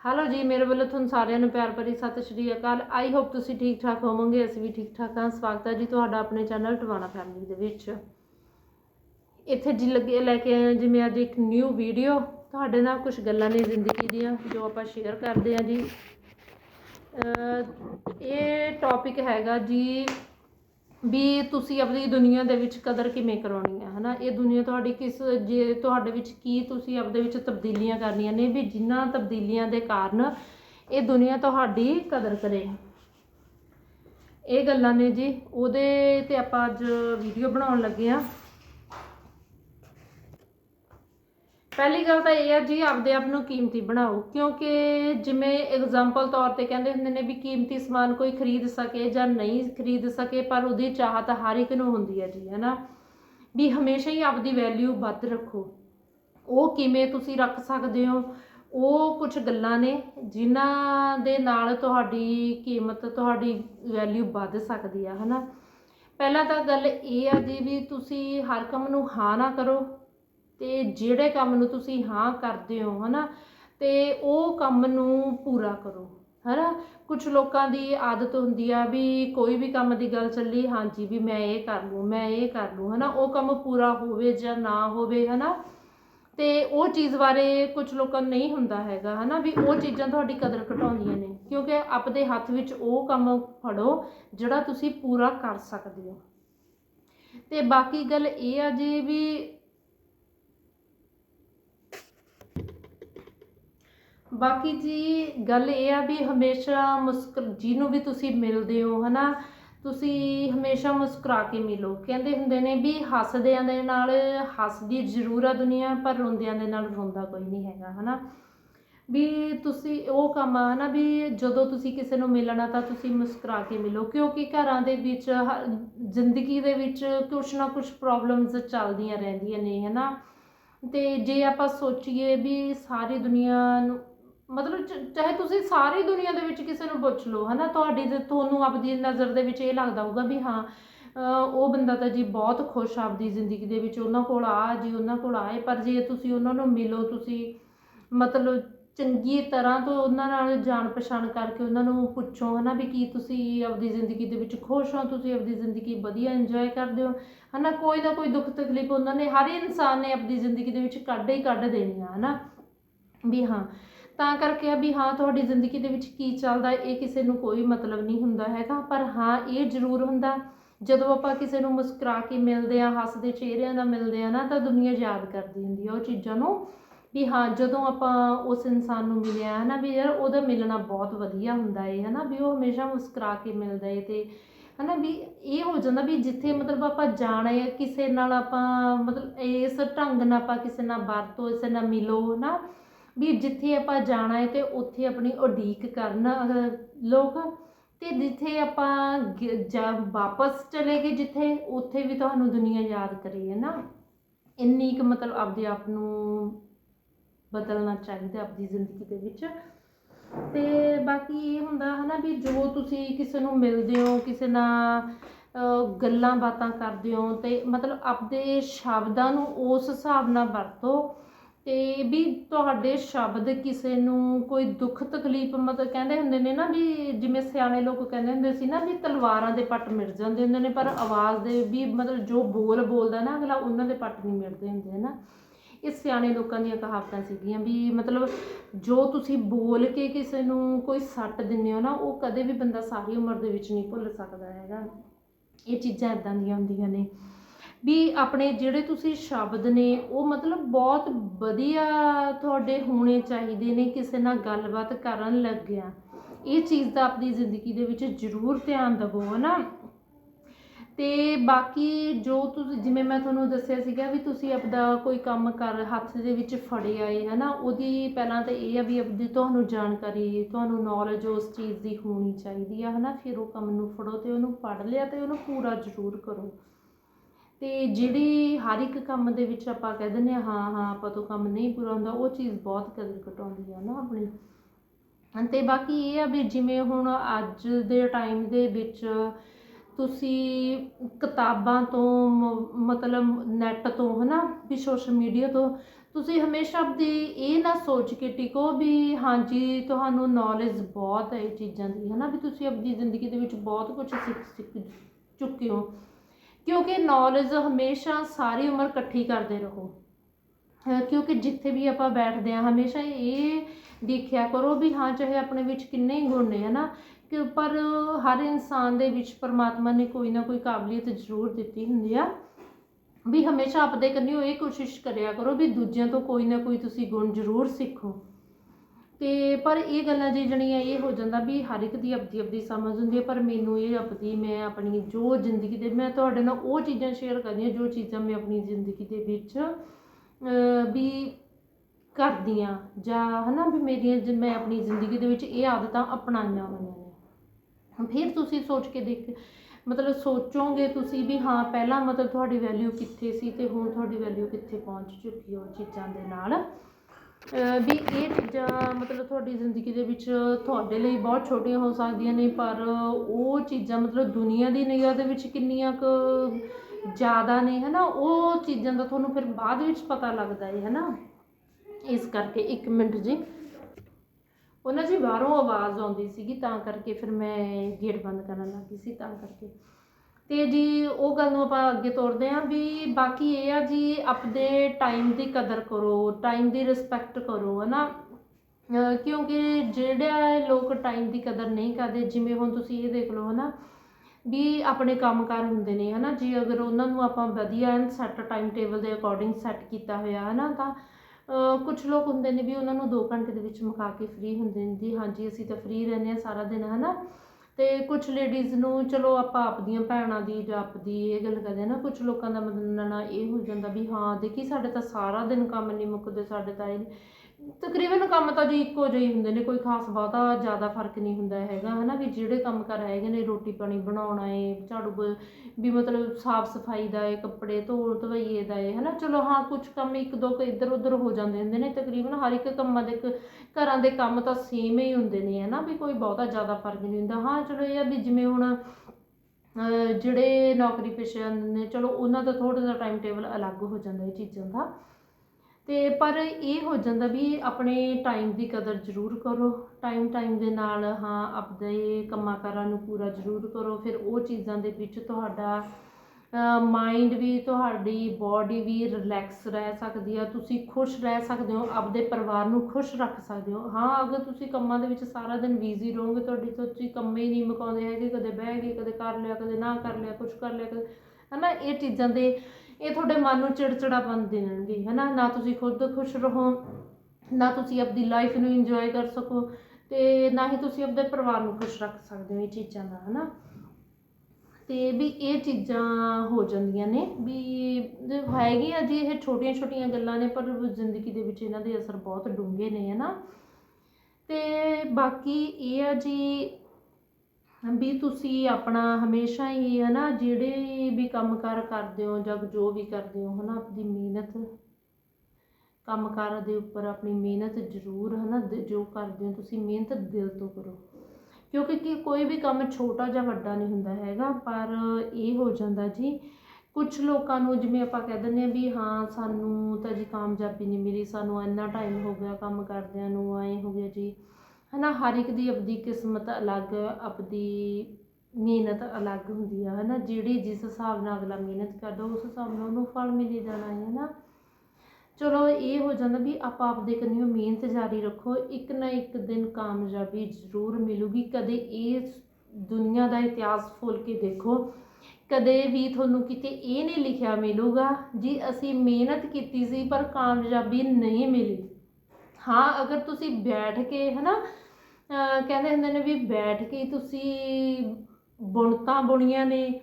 Hello ਜੀ, ਮੇਰੇ ਵੱਲੋਂ ਤੁਹਾਨੂੰ ਸਾਰਿਆਂ ਨੂੰ ਪਿਆਰ ਭਰੀ ਸਤਿ ਸ਼੍ਰੀ ਅਕਾਲ। ਆਈ ਹੋਪ ਤੁਸੀਂ ਠੀਕ ਠਾਕ ਹੋਵੋਗੇ, ਅਸੀਂ ਵੀ ਠੀਕ ਠਾਕ ਹਾਂ। ਸਵਾਗਤ ਹੈ ਜੀ ਤੁਹਾਡਾ ਆਪਣੇ ਚੈਨਲ ਟਵਾਣਾ ਫੈਮਿਲੀ ਦੇ ਵਿੱਚ। ਇੱਥੇ ਜੀ ਲੱਗੇ, ਲੈ ਕੇ ਆਏ ਜਿਵੇਂ ਅੱਜ ਇੱਕ ਨਿਊ ਵੀਡੀਓ ਤੁਹਾਡੇ ਨਾਲ ਕੁਝ ਗੱਲਾਂ ਨੇ ਜ਼ਿੰਦਗੀ ਦੀਆਂ, ਜੋ ਆਪਾਂ ਸ਼ੇਅਰ ਕਰਦੇ ਹਾਂ ਜੀ। ਇਹ ਟੌਪਿਕ ਹੈਗਾ ਜੀ ਵੀ ਤੁਸੀਂ ਆਪਣੀ ਦੁਨੀਆ ਦੇ ਵਿੱਚ ਕਦਰ ਕਿਵੇਂ ਕਰਾਉਣੀ ਹੈ ਹਨਾ? ਇਹ ਦੁਨੀਆ ਤੁਹਾਡੀ ਕਿਸ ਜੇ ਤੁਹਾਡੇ ਵਿੱਚ ਕੀ ਤੁਸੀਂ ਆਪਦੇ ਵਿੱਚ ਤਬਦੀਲੀਆਂ ਕਰਨੀਆਂ ਨੇ, ਵੀ ਜਿਨ੍ਹਾਂ ਤਬਦੀਲੀਆਂ ਦੇ ਕਾਰਨ ਇਹ ਦੁਨੀਆ ਤੁਹਾਡੀ ਕਦਰ ਕਰੇ। ਇਹ ਗੱਲਾਂ ਨੇ ਜੀ, ਉਹਦੇ ਤੇ ਆਪਾਂ ਅੱਜ ਵੀਡੀਓ ਬਣਾਉਣ ਲੱਗੇ ਆ। ਪਹਿਲੀ ਗੱਲ ਤਾਂ ਇਹ ਆ ਜੀ, ਆਪਦੇ ਆਪ ਨੂੰ ਕੀਮਤੀ ਬਣਾਓ, ਕਿਉਂਕਿ ਜਿਵੇਂ ਐਗਜ਼ਾਮਪਲ ਤੌਰ ਤੇ ਕਹਿੰਦੇ ਹੁੰਦੇ ਨੇ ਵੀ ਕੀਮਤੀ ਸਮਾਨ ਕੋਈ ਖਰੀਦ ਸਕੇ ਜਾਂ ਨਹੀਂ ਖਰੀਦ ਸਕੇ, ਪਰ ਉਹਦੀ ਚਾਹਤ ਹਰ ਇੱਕ ਨੂੰ ਹੁੰਦੀ ਹੈ ਜੀ, ਹੈਨਾ? ਵੀ ਹਮੇਸ਼ਾ ਹੀ ਆਪਦੀ ਵੈਲਿਊ ਵੱਧ ਰੱਖੋ। ਉਹ ਕਿਵੇਂ ਤੁਸੀਂ ਰੱਖ ਸਕਦੇ ਹੋ? ਉਹ ਕੁਝ ਗੱਲਾਂ ਨੇ ਜਿਨ੍ਹਾਂ ਦੇ ਨਾਲ ਤੁਹਾਡੀ ਕੀਮਤ, ਤੁਹਾਡੀ ਵੈਲਿਊ ਵੱਧ ਸਕਦੀ ਆ, ਹਨਾ? ਪਹਿਲਾਂ ਤਾਂ ਗੱਲ ਇਹ ਆ ਜੀ ਵੀ ਤੁਸੀਂ ਹਰ ਕੰਮ ਨੂੰ ਹਾਂ ਨਾ ਕਰੋ। ਤੇ ਜਿਹੜੇ ਕੰਮ ਨੂੰ ਤੁਸੀਂ ਹਾਂ ਕਰਦੇ ਹੋ, ਹਨਾ, ਤੇ ਉਹ ਕੰਮ ਨੂੰ ਪੂਰਾ ਕਰੋ, ਹਨਾ। ਕੁਝ ਲੋਕਾਂ ਦੀ ਆਦਤ ਹੁੰਦੀ ਆ ਵੀ ਕੋਈ ਵੀ ਕੰਮ ਦੀ ਗੱਲ ਚੱਲੀ, ਹਾਂਜੀ ਵੀ ਮੈਂ ਇਹ ਕਰ ਲੂੰ, ਮੈਂ ਇਹ ਕਰ ਲੂੰ, ਹਨਾ। ਉਹ ਕੰਮ ਪੂਰਾ ਹੋਵੇ ਜਾਂ ਨਾ ਹੋਵੇ, ਹਨਾ। ਤੇ ਉਹ ਚੀਜ਼ ਬਾਰੇ ਕੁਝ ਲੋਕਾਂ ਨੂੰ ਨਹੀਂ ਹੁੰਦਾ ਹੈਗਾ, ਹਨਾ, ਵੀ ਉਹ ਚੀਜ਼ਾਂ ਤੁਹਾਡੀ ਕਦਰ ਘਟਾਉਂਦੀਆਂ ਨੇ। ਕਿਉਂਕਿ ਆਪਦੇ ਹੱਥ ਵਿੱਚ ਉਹ ਕੰਮ ਫੜੋ, ਜਿਹੜਾ ਤੁਸੀਂ ਪੂਰਾ ਕਰ ਸਕਦੇ ਹੋ। ਤੇ ਬਾਕੀ ਗੱਲ ਇਹ ਆ ਜੀ ਵੀ ਬਾਕੀ ਜੀ, ਗੱਲ ਇਹ ਆ ਵੀ ਹਮੇਸ਼ਾ ਮੁਸਕਰ ਜਿਹਨੂੰ ਵੀ ਤੁਸੀਂ ਮਿਲਦੇ ਹੋ, ਹਨਾ, ਤੁਸੀਂ ਹਮੇਸ਼ਾ ਮੁਸਕਰਾ ਕੇ ਮਿਲੋ। ਕਹਿੰਦੇ ਹੁੰਦੇ ਨੇ ਵੀ ਹੱਸਦਿਆਂ ਦੇ ਨਾਲ ਹੱਸਦੀ ਜ਼ਰੂਰ ਆ ਦੁਨੀਆ, ਪਰ ਰੋਂਦਿਆਂ ਦੇ ਨਾਲ ਰੋਂਦਾ ਕੋਈ ਨਹੀਂ ਹੈਗਾ, ਹਨਾ। ਵੀ ਤੁਸੀਂ ਉਹ ਕੰਮ ਆ ਨਾ ਵੀ ਜਦੋਂ ਤੁਸੀਂ ਕਿਸੇ ਨੂੰ ਮਿਲਣਾ ਤਾਂ ਤੁਸੀਂ ਮੁਸਕਰਾ ਕੇ ਮਿਲੋ, ਕਿਉਂਕਿ ਘਰਾਂ ਦੇ ਵਿੱਚ, ਹ- ਜ਼ਿੰਦਗੀ ਦੇ ਵਿੱਚ ਕੁਛ ਨਾ ਕੁਛ ਪ੍ਰੋਬਲਮਸ ਚੱਲਦੀਆਂ ਰਹਿੰਦੀਆਂ ਨੇ, ਹਨਾ। ਤੇ ਜੇ ਆਪਾਂ ਸੋਚੀਏ ਵੀ ਸਾਰੀ ਦੁਨੀਆ ਨੂੰ ਮਤਲਬ ਚ- ਚਾਹੇ ਤੁਸੀਂ ਸਾਰੀ ਦੁਨੀਆ ਦੇ ਵਿੱਚ ਕਿਸੇ ਨੂੰ ਪੁੱਛ ਲਓ, ਹਨਾ, ਤੁਹਾਡੀ ਤੇ ਤੁਹਾਨੂੰ ਆਪਦੀ ਨਜ਼ਰ ਦੇ ਵਿੱਚ ਇਹ ਲੱਗਦਾ ਹੋਊਗਾ ਵੀ ਹਾਂ, ਅਹ, ਉਹ ਬੰਦਾ ਤਾਂ ਜੀ ਬਹੁਤ ਖੁਸ਼ ਆ ਆਪਦੀ ਜ਼ਿੰਦਗੀ ਦੇ ਵਿੱਚ, ਉਹਨਾਂ ਕੋਲ ਆ ਜੀ, ਉਹਨਾਂ ਕੋਲ ਆਏ ਪਰ ਜੇ ਤੁਸੀਂ ਉਹਨਾਂ ਨੂੰ ਮਿਲੋ, ਤੁਸੀਂ ਮਤਲਬ ਚੰਗੀ ਤਰ੍ਹਾਂ ਤੋਂ ਉਹਨਾਂ ਨਾਲ ਜਾਣ ਪਛਾਣ ਕਰਕੇ ਉਹਨਾਂ ਨੂੰ ਪੁੱਛੋ, ਹਨਾ, ਵੀ ਕੀ ਤੁਸੀਂ ਆਪਦੀ ਜ਼ਿੰਦਗੀ ਦੇ ਵਿੱਚ ਖੁਸ਼ ਹੋ, ਤੁਸੀਂ ਆਪਦੀ ਜ਼ਿੰਦਗੀ ਵਧੀਆ ਇੰਜੋਏ ਕਰਦੇ ਹੋ, ਹਨਾ, ਕੋਈ ਨਾ ਕੋਈ ਦੁੱਖ ਤਕਲੀਫ ਉਹਨਾਂ ਨੇ, ਹਰ ਇਨਸਾਨ ਨੇ ਆਪਦੀ ਜ਼ਿੰਦਗੀ ਦੇ ਵਿੱਚ ਕੱਢ ਹੀ ਕੱਢ ਦੇਣੀ ਆ, ਹਨਾ, ਵੀ ਹਾਂ। ਤਾਂ ਕਰਕੇ ਆ ਵੀ ਹਾਂ, ਤੁਹਾਡੀ ਜ਼ਿੰਦਗੀ ਦੇ ਵਿੱਚ ਕੀ ਚੱਲਦਾ ਇਹ ਕਿਸੇ ਨੂੰ ਕੋਈ ਮਤਲਬ ਨਹੀਂ ਹੁੰਦਾ ਹੈਗਾ, ਪਰ ਹਾਂ, ਇਹ ਜ਼ਰੂਰ ਹੁੰਦਾ। ਜਦੋਂ ਆਪਾਂ ਕਿਸੇ ਨੂੰ ਮੁਸਕਰਾ ਕੇ ਮਿਲਦੇ ਆ ਹੱਸਦੇ ਚਿਹਰਿਆਂ ਨਾਲ ਮਿਲਦੇ ਆ ਨਾ, ਤਾਂ ਦੁਨੀਆ ਯਾਦ ਕਰਦੀ ਹੁੰਦੀ ਆ ਉਹ ਚੀਜ਼ਾਂ ਨੂੰ। ਵੀ ਹਾਂ, ਜਦੋਂ ਆਪਾਂ ਉਸ ਇਨਸਾਨ ਨੂੰ ਮਿਲਿਆ ਹੈ ਨਾ, ਵੀ ਯਾਰ ਉਹਦਾ ਮਿਲਣਾ ਬਹੁਤ ਵਧੀਆ ਹੁੰਦਾ ਏ ਹੈ ਨਾ, ਵੀ ਉਹ ਹਮੇਸ਼ਾ ਮੁਸਕਰਾ ਕੇ ਮਿਲਦਾ ਏ ਤੇ ਹਨਾ ਵੀ ਇਹ ਹੋ ਜਾਂਦਾ ਵੀ ਜਿੱਥੇ ਮਤਲਬ ਆਪਾਂ ਜਾਣਾ ਹੈ, ਕਿਸੇ ਨਾਲ ਆਪਾਂ ਮਤਲਬ ਇਸ ਢੰਗ ਨਾਲ ਆਪਾਂ ਕਿਸੇ ਨਾਲ ਵਰਤੋ, ਕਿਸੇ ਨਾਲ ਮਿਲੋ ਨਾ ਵੀ ਜਿੱਥੇ ਆਪਾਂ ਜਾਣਾ ਹੈ ਤੇ ਉੱਥੇ ਆਪਣੀ ਉਡੀਕ ਕਰਨ ਲੋਕ। ਤੇ ਜਿੱਥੇ ਆਪਾਂ ਗ- ਵਾਪਸ ਚਲੇ ਗਏ, ਜਿੱਥੇ ਉੱਥੇ ਵੀ ਤੁਹਾਨੂੰ ਦੁਨੀਆ ਯਾਦ ਕਰੇ, ਹੈ ਨਾ? ਇੰਨੀ ਕੁ ਮਤਲਬ ਆਪਦੇ ਆਪ ਨੂੰ ਬਦਲਣਾ ਚਾਹੀਦਾ ਆਪਦੀ ਜ਼ਿੰਦਗੀ ਦੇ ਵਿੱਚ। ਤੇ ਬਾਕੀ ਇਹ ਹੁੰਦਾ, ਹਨਾ, ਵੀ ਜੋ ਤੁਸੀਂ ਕਿਸੇ ਨੂੰ ਮਿਲਦੇ ਹੋ, ਕਿਸੇ ਨਾਲ ਗੱਲਾਂ ਬਾਤਾਂ ਕਰਦੇ ਹੋ, ਤੇ ਮਤਲਬ ਆਪਦੇ ਸ਼ਬਦਾਂ ਨੂੰ ਉਸ ਹਿਸਾਬ ਨਾਲ ਵਰਤੋ। ਤੇ ਵੀ ਤੁਹਾਡੇ ਸ਼ਬਦ ਕਿਸੇ ਨੂੰ ਕੋਈ ਦੁੱਖ, ਤਕਲੀਫ ਮਤਲਬ ਕਹਿੰਦੇ ਹੁੰਦੇ ਨੇ ਨਾ ਵੀ ਜਿਵੇਂ ਸਿਆਣੇ ਲੋਕ ਕਹਿੰਦੇ ਹੁੰਦੇ ਸੀ ਨਾ ਵੀ ਤਲਵਾਰਾਂ ਦੇ ਪੱਟ ਮਿਟ ਜਾਂਦੇ ਹੁੰਦੇ ਨੇ, ਪਰ ਆਵਾਜ਼ ਦੇ ਵੀ ਮਤਲਬ ਜੋ ਬੋਲ ਬੋਲਦਾ ਨਾ ਅਗਲਾ ਉਹਨਾਂ ਦੇ ਪੱਟ ਨਹੀਂ ਮਿਟਦੇ ਹੁੰਦੇ, ਹੈ ਨਾ? ਇਹ ਸਿਆਣੇ ਲੋਕਾਂ ਦੀਆਂ ਕਹਾਵਤਾਂ ਸੀਗੀਆਂ ਵੀ ਮਤਲਬ ਜੋ ਤੁਸੀਂ ਬੋਲ ਕੇ ਕਿਸੇ ਨੂੰ ਕੋਈ ਸੱਟ ਦਿੰਦੇ ਹੋ ਨਾ, ਉਹ ਕਦੇ ਵੀ ਬੰਦਾ ਸਾਰੀ ਉਮਰ ਦੇ ਵਿੱਚ ਨਹੀਂ ਭੁੱਲ ਸਕਦਾ ਹੈਗਾ। ਇਹ ਚੀਜ਼ਾਂ ਇਦਾਂ ਦੀਆਂ ਹੁੰਦੀਆਂ ਨੇ। ਵੀ ਆਪਣੇ ਜਿਹੜੇ ਤੁਸੀਂ ਸ਼ਬਦ ਨੇ, ਉਹ ਮਤਲਬ ਬਹੁਤ ਵਧੀਆ ਤੁਹਾਡੇ ਹੋਣੇ ਚਾਹੀਦੇ ਨੇ, ਕਿਸੇ ਨਾਲ ਗੱਲਬਾਤ ਕਰਨ ਲੱਗਿਆ। ਇਹ ਚੀਜ਼ ਦਾ ਆਪਣੀ ਜ਼ਿੰਦਗੀ ਦੇ ਵਿੱਚ ਜ਼ਰੂਰ ਧਿਆਨ ਦਿਵੋ, ਹਨਾ? ਤੇ ਬਾਕੀ ਜੋ ਤੁਸੀਂ, ਜਿਵੇਂ ਮੈਂ ਤੁਹਾਨੂੰ ਦੱਸਿਆ ਸੀਗਾ ਵੀ ਤੁਸੀਂ ਆਪਦਾ ਕੋਈ ਕੰਮ ਕਰ, ਹੱਥ ਦੇ ਵਿੱਚ ਫੜਿਆ ਏ ਹਨਾ? ਉਹਦੀ ਪਹਿਲਾਂ ਤਾਂ ਇਹ ਆ ਵੀ ਆਪਦੀ ਤੁਹਾਨੂੰ ਜਾਣਕਾਰੀ, ਤੁਹਾਨੂੰ ਨੌਲੇਜ ਉਸ ਚੀਜ਼ ਦੀ ਹੋਣੀ ਚਾਹੀਦੀ ਆ, ਹਨਾ? ਫਿਰ ਉਹ ਕੰਮ ਨੂੰ ਫੜੋ ਤੇ ਉਹਨੂੰ ਪੜ੍ਹ ਲਿਆ ਤੇ ਉਹਨੂੰ ਪੂਰਾ ਜ਼ਰੂਰ ਕਰੋ। ਤੇ ਜਿਹੜੀ ਹਰ ਇੱਕ ਕੰਮ ਦੇ ਵਿੱਚ ਆਪਾਂ ਕਹਿ ਦਿੰਦੇ ਹਾਂ ਹਾਂ ਹਾਂ, ਆਪਾਂ ਤੋਂ ਕੰਮ ਨਹੀਂ ਪੂਰਾ ਹੁੰਦਾ, ਉਹ ਚੀਜ਼ ਬਹੁਤ ਕਦਰ ਘਟਾਉਂਦੀ ਆ ਨਾ ਆਪਣੀ। ਅਤੇ ਬਾਕੀ ਇਹ ਆ ਵੀ ਜਿਵੇਂ ਹੁਣ ਅੱਜ ਦੇ ਟਾਈਮ ਦੇ ਵਿੱਚ ਤੁਸੀਂ ਕਿਤਾਬਾਂ ਤੋਂ ਮਤਲਬ ਨੈੱਟ ਤੋਂ ਹਨਾ, ਵੀ ਸੋਸ਼ਲ ਮੀਡੀਆ ਤੋਂ ਤੁਸੀਂ ਹਮੇਸ਼ਾ ਆਪਦੀ ਇਹ ਨਾ ਸੋਚ ਕੇ ਟਿਕੋ ਵੀ ਹਾਂਜੀ, ਤੁਹਾਨੂੰ ਨੌਲੇਜ ਬਹੁਤ ਹੈ ਇਹ ਚੀਜ਼ਾਂ ਦੀ ਹੈ ਨਾ ਵੀ ਤੁਸੀਂ ਆਪਣੀ ਜ਼ਿੰਦਗੀ ਦੇ ਵਿੱਚ ਬਹੁਤ ਕੁਝ ਸਿੱਖ ਸਿੱਖ ਚੁੱਕੇ ਹੋ। ਕਿਉਂਕਿ ਨੌਲੇਜ ਹਮੇਸ਼ਾ ਸਾਰੀ ਉਮਰ ਇਕੱਠੀ ਕਰਦੇ ਰਹੋ। ਕਿਉਂਕਿ ਜਿੱਥੇ ਵੀ ਆਪਾਂ ਬੈਠਦੇ ਹਾਂ, ਹਮੇਸ਼ਾ ਇਹ ਦੇਖਿਆ ਕਰੋ ਵੀ ਹਾਂ, ਚਾਹੇ ਆਪਣੇ ਵਿੱਚ ਕਿੰਨੇ ਹੀ ਗੁਣ ਨੇ, ਹਨਾ? ਕਿ ਪਰ ਹਰ ਇਨਸਾਨ ਦੇ ਵਿੱਚ ਪਰਮਾਤਮਾ ਨੇ ਕੋਈ ਨਾ ਕੋਈ ਕਾਬਲੀਅਤ ਜ਼ਰੂਰ ਦਿੱਤੀ ਹੁੰਦੀ ਆ। ਵੀ ਹਮੇਸ਼ਾ ਆਪਦੇ ਕੰਨਿਓ ਇਹ ਕੋਸ਼ਿਸ਼ ਕਰਿਆ ਕਰੋ ਵੀ ਦੂਜਿਆਂ ਤੋਂ ਕੋਈ ਨਾ ਕੋਈ ਤੁਸੀਂ ਗੁਣ ਜ਼ਰੂਰ ਸਿੱਖੋ। ਤੇ ਪਰ ਇਹ ਗੱਲਾਂ ਜੀ ਜਿਹੜੀਆਂ ਇਹ ਹੋ ਜਾਂਦਾ ਵੀ ਹਰ ਇੱਕ ਦੀ ਆਪਦੀ ਆਪਦੀ ਸਮਝ ਹੁੰਦੀ ਹੈ, ਪਰ ਮੈਨੂੰ ਇਹ ਆਪਦੀ, ਮੈਂ ਆਪਣੀ ਜੋ ਜ਼ਿੰਦਗੀ ਦੇ, ਮੈਂ ਤੁਹਾਡੇ ਨਾਲ ਉਹ ਚੀਜ਼ਾਂ ਸ਼ੇਅਰ ਕਰਦੀ ਹਾਂ, ਜੋ ਚੀਜ਼ਾਂ ਮੈਂ ਆਪਣੀ ਜ਼ਿੰਦਗੀ ਦੇ ਵਿੱਚ ਵੀ ਕਰਦੀ ਹਾਂ, ਜਾਂ ਹਨਾ ਵੀ ਮੇਰੀਆਂ ਮੈਂ ਆਪਣੀ ਜ਼ਿੰਦਗੀ ਦੇ ਵਿੱਚ ਇਹ ਆਦਤਾਂ ਅਪਣਾਈਆਂ ਹੋਈਆਂ ਨੇ। ਫਿਰ ਤੁਸੀਂ ਸੋਚ ਕੇ ਦੇਖ, ਮਤਲਬ ਸੋਚੋਗੇ ਤੁਸੀਂ ਵੀ ਹਾਂ, ਪਹਿਲਾਂ ਮਤਲਬ ਤੁਹਾਡੀ ਵੈਲਿਊ ਕਿੱਥੇ ਸੀ ਤੇ ਹੁਣ ਤੁਹਾਡੀ ਵੈਲਿਊ ਕਿੱਥੇ ਪਹੁੰਚ ਚੁੱਕੀ ਹੈ ਉਹ ਚੀਜ਼ਾਂ ਦੇ ਨਾਲ। ਵੀ ਇਹ ਚੀਜ਼ਾਂ ਮਤਲਬ ਤੁਹਾਡੀ ਜ਼ਿੰਦਗੀ ਦੇ ਵਿੱਚ ਤੁਹਾਡੇ ਲਈ ਬਹੁਤ ਛੋਟੀਆਂ ਹੋ ਸਕਦੀਆਂ ਨੇ, ਪਰ ਉਹ ਚੀਜ਼ਾਂ ਮਤਲਬ ਦੁਨੀਆ ਦੀ ਨਿਗਾਹ ਦੇ ਵਿੱਚ ਕਿੰਨੀਆਂ ਕੁ ਜ਼ਿਆਦਾ ਨੇ ਹੈ ਨਾ ਉਹ ਚੀਜ਼ਾਂ ਦਾ ਤੁਹਾਨੂੰ ਫਿਰ ਬਾਅਦ ਵਿੱਚ ਪਤਾ ਲੱਗਦਾ ਹੈ ਹੈ ਨਾ ਇਸ ਕਰਕੇ ਇੱਕ ਮਿੰਟ ਜੀ। ਉਹਨਾਂ ਜੀ ਬਾਹਰੋਂ ਆਵਾਜ਼ ਆਉਂਦੀ ਸੀਗੀ, ਤਾਂ ਕਰਕੇ ਫਿਰ ਮੈਂ ਗੇਟ ਬੰਦ ਕਰਨ ਲੱਗੀ ਸੀ, ਤਾਂ ਕਰਕੇ। ਅਤੇ ਜੀ ਉਹ ਗੱਲ ਨੂੰ ਆਪਾਂ ਅੱਗੇ ਤੋਰਦੇ ਹਾਂ ਵੀ ਬਾਕੀ ਇਹ ਆ ਜੀ ਆਪਣੇ ਟਾਈਮ ਦੀ ਕਦਰ ਕਰੋ ਟਾਈਮ ਦੀ ਰਿਸਪੈਕਟ ਕਰੋ ਹੈ ਨਾ ਕਿਉਂਕਿ ਜਿਹੜਾ ਲੋਕ ਟਾਈਮ ਦੀ ਕਦਰ ਨਹੀਂ ਕਰਦੇ, ਜਿਵੇਂ ਹੁਣ ਤੁਸੀਂ ਇਹ ਦੇਖ ਲਓ ਹੈ ਨਾ ਵੀ ਆਪਣੇ ਕੰਮਕਾਰ ਹੁੰਦੇ ਨੇ ਹੈ ਨਾ ਜੇ ਅਗਰ ਉਹਨਾਂ ਨੂੰ ਆਪਾਂ ਵਧੀਆ ਐਂਡ ਸੈੱਟ ਟਾਈਮ ਟੇਬਲ ਦੇ ਅਕੋਰਡਿੰਗ ਸੈੱਟ ਕੀਤਾ ਹੋਇਆ ਹੈ ਨਾ ਤਾਂ ਕੁਝ ਲੋਕ ਹੁੰਦੇ ਨੇ ਵੀ ਉਹਨਾਂ ਨੂੰ 2 ਘੰਟੇ ਦੇ ਵਿੱਚ ਮੁਕਾ ਕੇ ਫ੍ਰੀ ਹੁੰਦੇ ਨੇ ਜੀ ਹਾਂਜੀ, ਅਸੀਂ ਤਾਂ ਫ੍ਰੀ ਰਹਿੰਦੇ ਆ ਸਾਰਾ ਦਿਨ ਹੈ ਨਾ ਤੇ ਕੁਝ ਲੇਡੀਜ਼ ਨੂੰ ਚਲੋ ਆਪਾਂ ਆਪਦੀਆਂ ਭੈਣਾਂ ਦੀ ਜਾਂ ਆਪਦੀ ਇਹ ਗੱਲ ਕਰਦੇ ਆ ਨਾ ਕੁਝ ਲੋਕਾਂ ਦਾ ਮੰਨਣਾ ਇਹ ਹੋ ਜਾਂਦਾ ਵੀ ਹਾਂ ਦੇਖੀ ਸਾਡੇ ਤਾਂ ਸਾਰਾ ਦਿਨ ਕੰਮ ਨਹੀਂ ਮੁੱਕਦੇ, ਸਾਡੇ ਤਾਂ ਇਹ ਤਕਰੀਬਨ ਕੰਮ ਤਾਂ ਜੀ ਇੱਕੋ ਜਿਹੇ ਹੀ ਹੁੰਦੇ ਨੇ, ਕੋਈ ਖਾਸ ਬਹੁਤਾ ਜ਼ਿਆਦਾ ਫ਼ਰਕ ਨਹੀਂ ਹੁੰਦਾ ਹੈਗਾ, ਹਨਾ ਵੀ ਜਿਹੜੇ ਕੰਮ ਕਰ ਹੈਗੇ ਨੇ, ਰੋਟੀ ਪਾਣੀ ਬਣਾਉਣਾ ਏ ਝਾੜੂ ਬ- ਵੀ ਮਤਲਬ ਸਾਫ਼ ਸਫ਼ਾਈ ਦਾ ਏ, ਕੱਪੜੇ ਧੋਣ, ਧਵਈਏ ਦਾ ਏ, ਹਨਾ, ਚਲੋ ਹਾਂ ਕੁਝ ਕੰਮ ਇੱਕ ਦੋ ਕੁ ਇੱਧਰ ਉੱਧਰ ਹੋ ਜਾਂਦੇ ਹੁੰਦੇ ਨੇ, ਤਕਰੀਬਨ ਹਰ ਇੱਕ ਕੰਮਾਂ ਦੇ ਕ- ਘਰਾਂ ਦੇ ਕੰਮ ਤਾਂ ਸੇਮ ਹੀ ਹੁੰਦੇ ਨੇ, ਹਨਾ, ਵੀ ਕੋਈ ਬਹੁਤਾ ਜ਼ਿਆਦਾ ਫ਼ਰਕ ਨਹੀਂ ਹੁੰਦਾ, ਹਾਂ, ਚਲੋ ਇਹ ਆ ਵੀ ਜਿਵੇਂ ਹੁਣ ਅਹ ਜਿਹੜੇ ਨੌਕਰੀ ਪੇਸ਼ੇ ਨੇ, ਚਲੋ ਉਹਨਾਂ ਦਾ ਥੋੜ੍ਹਾ ਜਿਹਾ ਟਾਈਮ ਟੇਬਲ ਅਲੱਗ ਹੋ ਜਾਂਦਾ ਇਹ ਚੀਜ਼ਾਂ ਦਾ। ਤੇ ਪਰ ਇਹ ਹੋ ਜਾਂਦਾ ਵੀ ਆਪਣੇ ਟਾਈਮ ਦੀ ਕਦਰ ਜ਼ਰੂਰ ਕਰੋ। ਟਾਈਮ ਟਾਈਮ ਦੇ ਨਾਲ ਹਾਂ ਆਪਦੇ ਕੰਮਾਂ ਕਾਰਾਂ ਨੂੰ ਪੂਰਾ ਜ਼ਰੂਰ ਕਰੋ। ਫਿਰ ਉਹ ਚੀਜ਼ਾਂ ਦੇ ਵਿੱਚ ਤੁਹਾਡਾ ਮਾਈਂਡ ਵੀ ਤੁਹਾਡੀ ਬਾਡੀ ਵੀ ਰਿਲੈਕਸ ਰਹਿ ਸਕਦੀ ਆ। ਤੁਸੀਂ ਖੁਸ਼ ਰਹਿ ਸਕਦੇ ਹੋ, ਆਪਦੇ ਪਰਿਵਾਰ ਨੂੰ ਖੁਸ਼ ਰੱਖ ਸਕਦੇ ਹੋ। ਹਾਂ, ਅਗਰ ਤੁਸੀਂ ਕੰਮਾਂ ਦੇ ਵਿੱਚ ਸਾਰਾ ਦਿਨ ਬਿਜ਼ੀ ਰਹੋਗੇ, ਤੁਹਾਡੀ ਤੋਂ ਤੁਸੀਂ ਕੰਮ ਹੀ ਨਹੀਂ ਮੁਕਾਉਂਦੇ ਹੈਗੇ। ਕਦੇ ਬਹਿ ਗਏ, ਕਦੇ ਕਰ ਲਿਆ, ਕਦੇ ਨਾ ਕਰ ਲਿਆ ਕੁਝ ਕਰ ਲਿਆ, ਕਦੇ ਹਨਾ, ਇਹ ਚੀਜ਼ਾਂ ਦੇ ਇਹ ਤੁਹਾਡੇ ਮਨ ਨੂੰ ਚਿੜਚਿੜਾਪਨ ਦੇਣਗੇ, ਹਨਾ? ਨਾ ਤੁਸੀਂ ਖੁਦ ਖੁਸ਼ ਰਹੋ, ਨਾ ਤੁਸੀਂ ਆਪਣੀ ਲਾਈਫ ਨੂੰ ਇੰਜੋਏ ਕਰ ਸਕੋ ਤੇ ਨਾ ਹੀ ਤੁਸੀਂ ਆਪਣੇ ਪਰਿਵਾਰ ਨੂੰ ਖੁਸ਼ ਰੱਖ ਸਕਦੇ ਹੋ ਇਹ ਚੀਜ਼ਾਂ ਦਾ, ਹਨਾ? ਤੇ ਵੀ ਇਹ ਚੀਜ਼ਾਂ ਹੋ ਜਾਂਦੀਆਂ ਨੇ ਵੀ ਜੇ ਹੈਗੀ ਆ ਜੀ, ਇਹ ਛੋਟੀਆਂ ਛੋਟੀਆਂ ਗੱਲਾਂ ਨੇ, ਪਰ ਜ਼ਿੰਦਗੀ ਦੇ ਵਿੱਚ ਇਹਨਾਂ ਦੇ ਅਸਰ ਬਹੁਤ ਡੂੰਘੇ ਨੇ, ਹਨਾ? ਤੇ ਬਾਕੀ ਇਹ ਆ ਜੀ ਵੀ ਤੁਸੀਂ ਆਪਣਾ ਹਮੇਸ਼ਾ ਹੀ ਹੈ ਨਾ ਜਿਹੜੇ ਵੀ ਕੰਮਕਾਰ ਕਰਦੇ ਹੋ ਜਾਂ ਜੋ ਵੀ ਕਰਦੇ ਹੋ ਹੈ ਨਾ ਆਪਣੀ ਮਿਹਨਤ ਕੰਮਕਾਰ ਦੇ ਉੱਪਰ ਆਪਣੀ ਮਿਹਨਤ ਜ਼ਰੂਰ ਹੈ ਨਾ ਜੋ ਕਰਦੇ ਹੋ ਤੁਸੀਂ ਮਿਹਨਤ ਦਿਲ ਤੋਂ ਕਰੋ। ਕਿਉਂਕਿ ਕਿ ਕੋਈ ਵੀ ਕੰਮ ਛੋਟਾ ਜਾਂ ਵੱਡਾ ਨਹੀਂ ਹੁੰਦਾ ਹੈਗਾ, ਪਰ ਇਹ ਹੋ ਜਾਂਦਾ ਜੀ ਕੁਝ ਲੋਕਾਂ ਨੂੰ ਜਿਵੇਂ ਆਪਾਂ ਕਹਿ ਦਿੰਦੇ ਆ ਵੀ ਹਾਂ ਸਾਨੂੰ ਤਾਂ ਜੀ ਕਾਮਯਾਬੀ ਨਹੀਂ ਮਿਲੀ, ਸਾਨੂੰ ਇੰਨਾ ਟਾਈਮ ਹੋ ਗਿਆ ਕੰਮ ਕਰਦਿਆਂ ਨੂੰ, ਐਂ ਹੋ ਗਿਆ ਜੀ। ਹਨਾ, ਹਰ ਇੱਕ ਦੀ ਆਪਦੀ ਕਿਸਮਤ ਅਲੱਗ, ਆਪਦੀ ਮਿਹਨਤ ਅਲੱਗ ਹੁੰਦੀ ਆ, ਹਨਾ। ਜਿਹੜੀ ਜਿਸ ਹਿਸਾਬ ਨਾਲ ਅਗਲਾ ਮਿਹਨਤ ਕਰਦਾ, ਉਸ ਹਿਸਾਬ ਨਾਲ ਉਹਨੂੰ ਫਲ ਮਿਲੀ ਜਾਣਾ ਹੈ, ਹਨਾ। ਚਲੋ, ਇਹ ਹੋ ਜਾਂਦਾ ਵੀ ਆਪਾਂ ਆਪਦੇ ਕੰਨਿਓ ਮਿਹਨਤ ਜਾਰੀ ਰੱਖੋ, ਇੱਕ ਨਾ ਇੱਕ ਦਿਨ ਕਾਮਯਾਬੀ ਜ਼ਰੂਰ ਮਿਲੂਗੀ। ਕਦੇ ਇਹ ਦੁਨੀਆ ਦਾ ਇਤਿਹਾਸ ਫੋਲ ਕੇ ਦੇਖੋ, ਕਦੇ ਵੀ ਤੁਹਾਨੂੰ ਕਿਤੇ ਇਹ ਨਹੀਂ ਲਿਖਿਆ ਮਿਲੂਗਾ, ਜੀ ਅਸੀਂ ਮਿਹਨਤ ਕੀਤੀ ਸੀ, ਪਰ ਕਾਮਯਾਬੀ ਨਹੀਂ ਮਿਲੀ। ਹਾਂ, ਅਗਰ ਤੁਸੀਂ ਬੈਠ ਕੇ, ਹਨਾ, ਅਹ ਕਹਿੰਦੇ ਹੁੰਦੇ ਨੇ ਵੀ ਬੈਠ ਕੇ ਤੁਸੀਂ ਬੁਣਤਾਂ ਬੁਣੀਆਂ ਨੇ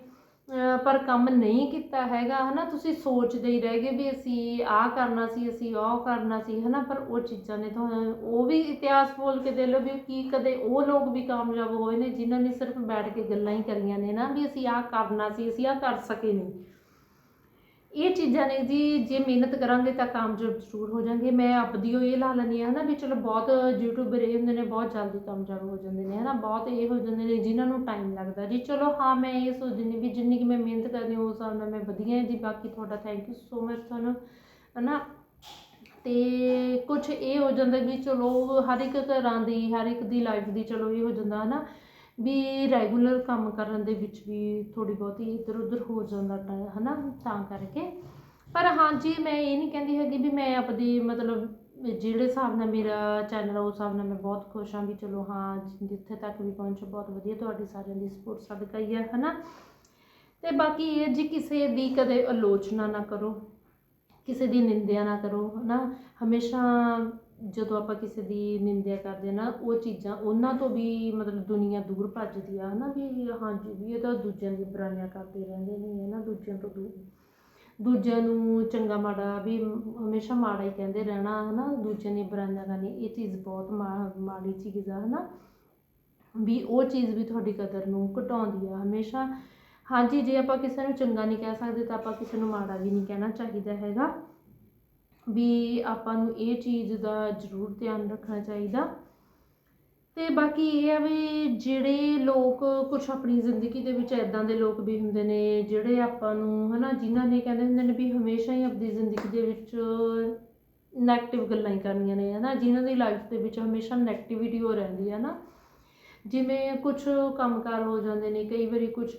ਪਰ ਕੰਮ ਨਹੀਂ ਕੀਤਾ ਹੈਗਾ, ਹਨਾ, ਤੁਸੀਂ ਸੋਚਦੇ ਹੀ ਰਹਿ ਗਏ ਵੀ ਅਸੀਂ ਆਹ ਕਰਨਾ ਸੀ, ਅਸੀਂ ਉਹ ਕਰਨਾ ਸੀ, ਹਨਾ, ਪਰ ਉਹ ਚੀਜ਼ਾਂ ਨੇ ਤੁਹਾਨੂੰ, ਉਹ ਵੀ ਇਤਿਹਾਸ ਬੋਲ ਕੇ ਦੇ ਲਓ ਵੀ ਕੀ ਕਦੇ ਉਹ ਲੋਕ ਵੀ ਕਾਮਯਾਬ ਹੋਏ ਨੇ ਜਿਨ੍ਹਾਂ ਨੇ ਸਿਰਫ ਬੈਠ ਕੇ ਗੱਲਾਂ ਹੀ ਕਰੀਆਂ ਨੇ ਨਾ, ਵੀ ਅਸੀਂ ਆਹ ਕਰਨਾ ਸੀ, ਅਸੀਂ ਆਹ ਕਰ ਸਕੇ ਨਹੀਂ ਇਹ ਚੀਜ਼ਾਂ ਨੇ ਜੀ, ਜੇ ਮਿਹਨਤ ਕਰਾਂਗੇ ਤਾਂ ਕਾਮਯਾਬ ਜ਼ਰੂਰ ਹੋ ਜਾਵਾਂਗੇ ਮੈਂ ਆਪਦੀ ਉਹ ਇਹ ਲਾ ਲੈਂਦੀ ਹਾਂ ਨਾ ਵੀ ਚਲੋ ਬਹੁਤ ਯੂਟਿਊਬਰ ਇਹ ਹੁੰਦੇ ਨੇ, ਬਹੁਤ ਜਲਦੀ ਕਾਮਯਾਬ ਹੋ ਜਾਂਦੇ ਨੇ, ਹਨਾ? ਬਹੁਤ ਇਹ ਹੋ ਜਾਂਦੇ ਨੇ ਜਿਨ੍ਹਾਂ ਨੂੰ ਟਾਈਮ ਲੱਗਦਾ ਜੀ। ਚਲੋ ਹਾਂ, ਮੈਂ ਇਹ ਸੋਚਦੀ ਨਹੀਂ ਵੀ ਜਿੰਨੀ ਕਿ ਮੈਂ ਮਿਹਨਤ ਕਰਦੀ ਹਾਂ, ਉਸ ਹਿਸਾਬ ਨਾਲ ਮੈਂ ਵਧੀਆ ਜੀ। ਬਾਕੀ ਤੁਹਾਡਾ ਥੈਂਕ ਯੂ ਸੋ ਮਚ ਤੁਹਾਨੂੰ, ਹਨਾ? ਤੇ ਕੁਝ ਇਹ ਹੋ ਜਾਂਦਾ ਵੀ ਚਲੋ, ਹਰ ਇੱਕ ਘਰਾਂ ਦੀ, ਹਰ ਇੱਕ ਦੀ ਲਾਈਫ ਦੀ ਚਲੋ ਇਹ ਹੋ ਜਾਂਦਾ, ਹਨਾ? ਵੀ ਰੈਗੂਲਰ ਕੰਮ ਕਰਨ ਦੇ ਵਿੱਚ ਵੀ ਥੋੜ੍ਹੀ ਬਹੁਤੀ ਇੱਧਰ ਉੱਧਰ ਹੋ ਜਾਂਦਾ ਟ ਹੈ ਨਾ ਤਾਂ ਕਰਕੇ। ਪਰ ਹਾਂਜੀ, ਮੈਂ ਇਹ ਨਹੀਂ ਕਹਿੰਦੀ ਹੈਗੀ ਵੀ ਮੈਂ ਆਪਦੀ ਮਤਲਬ ਜਿਹੜੇ ਹਿਸਾਬ ਨਾਲ ਮੇਰਾ ਚੈਨਲ ਉਸ ਹਿਸਾਬ ਨਾਲ ਮੈਂ ਬਹੁਤ ਖੁਸ਼ ਹਾਂ ਵੀ ਚਲੋ ਹਾਂ, ਜਿੱਥੇ ਤੱਕ ਵੀ ਪਹੁੰਚੋ, ਬਹੁਤ ਵਧੀਆ ਤੁਹਾਡੀ ਸਾਰਿਆਂ ਦੀ ਸਪੋਰਟ ਸਦਕਾ ਹੀ ਹੈ, ਹਨਾ। ਤੇ ਬਾਕੀ ਇਹ ਜੀ, ਕਿਸੇ ਦੀ ਕਦੇ ਆਲੋਚਨਾ ਨਾ ਕਰੋ, ਕਿਸੇ ਦੀ ਨਿੰਦਿਆ ਨਾ ਕਰੋ, ਹਨਾ। ਹਮੇਸ਼ਾ ਜਦੋਂ ਆਪਾਂ ਕਿਸੇ ਦੀ ਨਿੰਦਿਆ ਕਰਦੇ ਨਾ, ਉਹ ਚੀਜ਼ਾਂ ਉਹਨਾਂ ਤੋਂ ਵੀ ਮਤਲਬ ਦੁਨੀਆ ਦੂਰ ਭੱਜਦੀ ਆ, ਹਨਾ ਵੀ ਹਾਂਜੀ, ਵੀ ਇਹ ਤਾਂ ਦੂਜਿਆਂ ਦੀ ਬੁਰਾਈਆਂ ਕਰਦੇ ਰਹਿੰਦੇ ਨੇ ਹੈ ਨਾ ਦੂਜਿਆਂ ਤੋਂ ਦੂਰ। ਦੂਜਿਆਂ ਨੂੰ ਚੰਗਾ ਮਾੜਾ ਵੀ ਹਮੇਸ਼ਾ ਮਾੜਾ ਹੀ ਕਹਿੰਦੇ ਰਹਿਣਾ ਹੈ ਨਾ ਦੂਜਿਆਂ ਦੀ ਬੁਰਾਈਆਂ ਕਰਨੀ, ਇਹ ਚੀਜ਼ ਬਹੁਤ ਮਾ- ਮਾੜੀ ਚੀਜ਼ ਆ ਹੈ ਨਾ ਵੀ ਉਹ ਚੀਜ਼ ਵੀ ਤੁਹਾਡੀ ਕਦਰ ਨੂੰ ਘਟਾਉਂਦੀ ਆ, ਹਮੇਸ਼ਾ। ਹਾਂਜੀ, ਜੇ ਆਪਾਂ ਕਿਸੇ ਨੂੰ ਚੰਗਾ ਨਹੀਂ ਕਹਿ ਸਕਦੇ ਤਾਂ ਆਪਾਂ ਕਿਸੇ ਨੂੰ ਮਾੜਾ ਵੀ ਨਹੀਂ ਕਹਿਣਾ ਚਾਹੀਦਾ ਹੈਗਾ। ਵੀ ਆਪਾਂ ਨੂੰ ਇਹ ਚੀਜ਼ ਦਾ ਜ਼ਰੂਰ ਧਿਆਨ ਰੱਖਣਾ ਚਾਹੀਦਾ। ਤੇ ਬਾਕੀ ਇਹ ਆ ਵੀ ਜਿਹੜੇ ਲੋਕ ਕੁਝ ਆਪਣੀ ਜ਼ਿੰਦਗੀ ਦੇ ਵਿੱਚ ਐਦਾਂ ਦੇ ਲੋਕ ਵੀ ਹੁੰਦੇ ਨੇ, ਜਿਹੜੇ ਆਪਾਂ ਨੂੰ, ਹਨਾ, ਜਿਨ੍ਹਾਂ ਨੇ ਕਹਿੰਦੇ ਹੁੰਦੇ ਨੇ ਵੀ ਹਮੇਸ਼ਾ ਹੀ ਆਪਣੀ ਜ਼ਿੰਦਗੀ ਦੇ ਵਿੱਚ ਨੈਗੇਟਿਵ ਗੱਲਾਂ ਹੀ ਕਰਨੀਆਂ ਨੇ, ਹਨਾ, ਜਿਨ੍ਹਾਂ ਦੀ ਲਾਈਫ ਦੇ ਵਿੱਚ ਹਮੇਸ਼ਾ ਨੈਗੇਟਿਵਿਟੀ ਹੋ ਰਹਿੰਦੀ ਹੈ ਨਾ ਜਿਵੇਂ ਕੁਝ ਕੰਮਕਾਰ ਹੋ ਜਾਂਦੇ ਨੇ, ਕਈ ਵਾਰੀ ਕੁਝ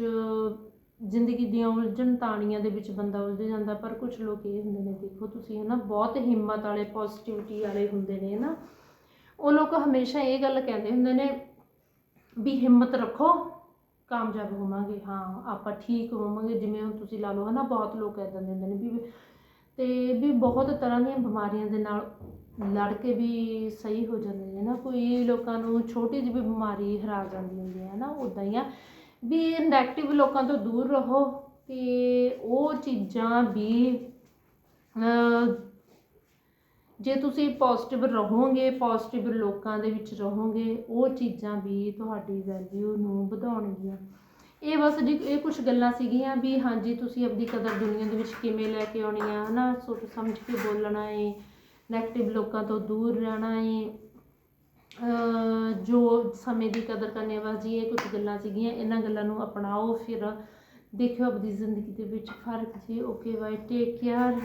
ਜ਼ਿੰਦਗੀ ਦੀਆਂ ਉਲਝਣ ਤਾਣੀਆਂ ਦੇ ਵਿੱਚ ਬੰਦਾ ਉਲਝ ਜਾਂਦਾ, ਪਰ ਕੁਝ ਲੋਕ ਇਹ ਹੁੰਦੇ ਨੇ, ਦੇਖੋ ਤੁਸੀਂ ਹੈ ਨਾ ਬਹੁਤ ਹਿੰਮਤ ਵਾਲੇ ਪੋਜ਼ਿਟਿਵਿਟੀ ਵਾਲੇ ਹੁੰਦੇ ਨੇ ਹੈ ਨਾ ਉਹ ਲੋਕ ਹਮੇਸ਼ਾ ਇਹ ਗੱਲ ਕਹਿੰਦੇ ਹੁੰਦੇ ਨੇ ਵੀ ਹਿੰਮਤ ਰੱਖੋ, ਕਾਮਯਾਬ ਹੋਵਾਂਗੇ, ਹਾਂ, ਆਪਾਂ ਠੀਕ ਹੋਵਾਂਗੇ, ਜਿਵੇਂ ਹੁਣ ਤੁਸੀਂ ਲਾ ਲਓ, ਹਨਾ, ਬਹੁਤ ਲੋਕ ਇਦਾਂ ਦੇ ਹੁੰਦੇ ਨੇ ਵੀ, ਤੇ ਵੀ ਬਹੁਤ ਤਰ੍ਹਾਂ ਦੀਆਂ ਬਿਮਾਰੀਆਂ ਦੇ ਨਾਲ ਲੜ ਕੇ ਵੀ ਸਹੀ ਹੋ ਜਾਂਦੇ ਨੇ ਨਾ ਕੋਈ ਲੋਕਾਂ ਨੂੰ ਛੋਟੀ ਜਿਹੀ ਵੀ ਬਿਮਾਰੀ ਹਰਾ ਜਾਂਦੀ ਹੁੰਦੀ ਹੈ ਨਾ ਉਦਾਂ ਹੀ ਆ। ਵੀ ਨੈਗੇਟਿਵ ਲੋਕਾਂ ਤੋਂ ਦੂਰ ਰਹੋ ਤੇ ਉਹ ਚੀਜ਼ਾਂ ਵੀ ਜੇ ਤੁਸੀਂ ਪੋਜ਼ਿਟਿਵ ਰਹੋਗੇ ਪੋਜ਼ਿਟਿਵ ਲੋਕਾਂ ਦੇ ਵਿੱਚ ਰਹੋਗੇ, ਉਹ ਚੀਜ਼ਾਂ ਵੀ ਤੁਹਾਡੀ ਵੈਲਿਊ ਨੂੰ ਵਧਾਉਣਗੀਆਂ। ਇਹ ਬਸ ਜੀ, ਇਹ ਕੁਝ ਗੱਲਾਂ ਸੀਗੀਆਂ ਵੀ ਹਾਂਜੀ, ਤੁਸੀਂ ਆਪਣੀ ਕਦਰ ਦੁਨੀਆ ਦੇ ਵਿੱਚ ਕਿਵੇਂ ਲੈ ਕੇ ਆਉਣੀ ਆ, ਹਨਾ? ਸੋਚ ਸਮਝ ਕੇ ਬੋਲਣਾ ਏ ਨੈਗੇਟਿਵ ਲੋਕਾਂ ਤੋਂ ਦੂਰ ਰਹਿਣਾ ਏ ਜੋ ਸਮੇਂ ਦੀ ਕਦਰ ਕਰਨੇ ਬਸ ਜੀ, ਇਹ ਕੁਝ ਗੱਲਾਂ ਸੀਗੀਆਂ, ਇਹਨਾਂ ਗੱਲਾਂ ਨੂੰ ਅਪਣਾਓ, ਫਿਰ ਦੇਖਿਓ ਆਪਣੀ ਜ਼ਿੰਦਗੀ ਦੇ ਵਿੱਚ ਫ਼ਰਕ ਜੀ ਓਕੇ ਬਾਏ ਟੇਕ ਕੇਅਰ